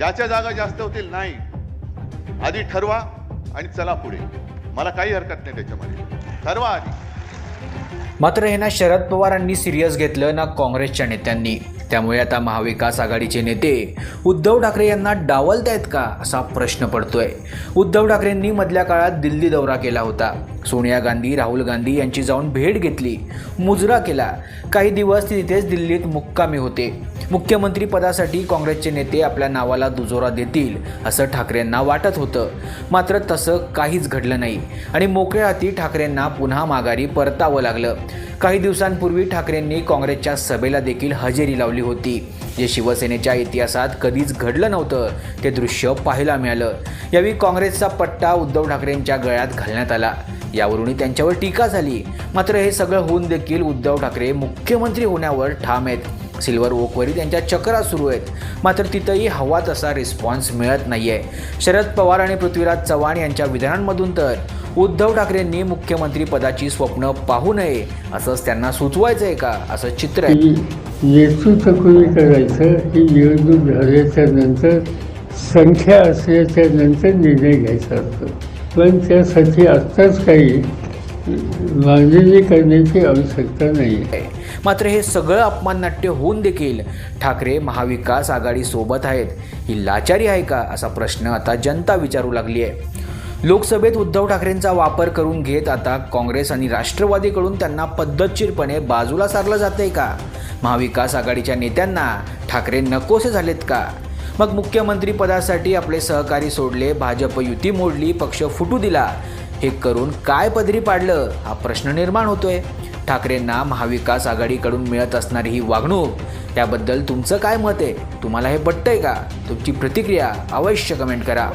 ज्याच्या जागा जास्त होतील नाही. आधी ठरवा आणि चला पुढे. मला काही हरकत नाही त्याच्यामध्ये. ठरवा आधी. मात्र हे ना शरद पवारांनी सिरियस घेतलं ना काँग्रेसच्या नेत्यांनी. त्यामुळे आता महाविकास आघाडीचे नेते उद्धव ठाकरे यांना डावलतायत का असा प्रश्न पडतोय. उद्धव ठाकरेंनी मधल्या काळात दिल्ली दौरा केला होता. सोनिया गांधी राहुल गांधी यांची जाऊन भेट घेतली. मुजरा केला. काही दिवस ते तिथेच दिल्लीत मुक्कामी होते. मुख्यमंत्री पदासाठी काँग्रेसचे नेते आपल्या नावाला दुजोरा देतील असं ठाकरेंना वाटत होतं. मात्र तसं काहीच घडलं नाही. आणि मोकळ्या हाती ठाकरेंना पुन्हा माघारी परतावं लागलं. काही दिवसांपूर्वी ठाकरेंनी काँग्रेसच्या सभेला देखील हजेरी लावली होती. जे शिवसेनेच्या इतिहासात कधीच घडलं नव्हतं ते दृश्य पाहायला मिळालं. यावेळी काँग्रेसचा पट्टा उद्धव ठाकरेंच्या गळ्यात घालण्यात आला. यावरूनही त्यांच्यावर टीका झाली. मात्र हे सगळं होऊन देखील उद्धव ठाकरे मुख्यमंत्री होण्यावर ठाम आहेत. सिल्वर ओकवरी त्यांच्या चक्रा सुरू आहेत. मात्र तिथंही हवा तसा रिस्पॉन्स मिळत नाहीये. शरद पवार आणि पृथ्वीराज चव्हाण यांच्या विधानांमधून तर उद्धव ठाकरेंनी मुख्यमंत्री पदाची स्वप्न पाहू नये असंच त्यांना सुचवायचं आहे का असं चित्र आहे. की नेतृत्व कोणी करायचं ही निवडणूक झाल्याच्यानंतर संख्या असल्याच्या नंतर निर्णय घ्यायचा असतो. पण त्यासाठी आत्ताच काही मांडणी करण्याची आवश्यकता नाही. आहे मात्र हे सगळं अपमान नाट्य होऊन देखील ठाकरे महाविकास आघाडी सोबत आहेत. ही लाचारी आहे का? असा प्रश्न आता जनता विचारू लागली आहे. लोकसभेत उद्धव ठाकरेंचा वापर करून घेत आता काँग्रेस आणि राष्ट्रवादीकडून त्यांना पद्धतशीरपणे बाजूला सारलं जातंय का? महाविकास आघाडीच्या नेत्यांना ठाकरे नकोसे झालेत का? मग मुख्यमंत्री पदासाठी आपले सहकारी सोडले भाजप युती मोडली पक्ष फुटू दिला. हे करून काय पदरी पाडलं हा प्रश्न निर्माण होतोय. ठाकरेंना महाविकास आघाडीकडून मिळत असणारी ही वागणूक त्याबद्दल तुमचं काय मत आहे? तुम्हाला हे पटतंय का? तुमची प्रतिक्रिया अवश्य कमेंट करा.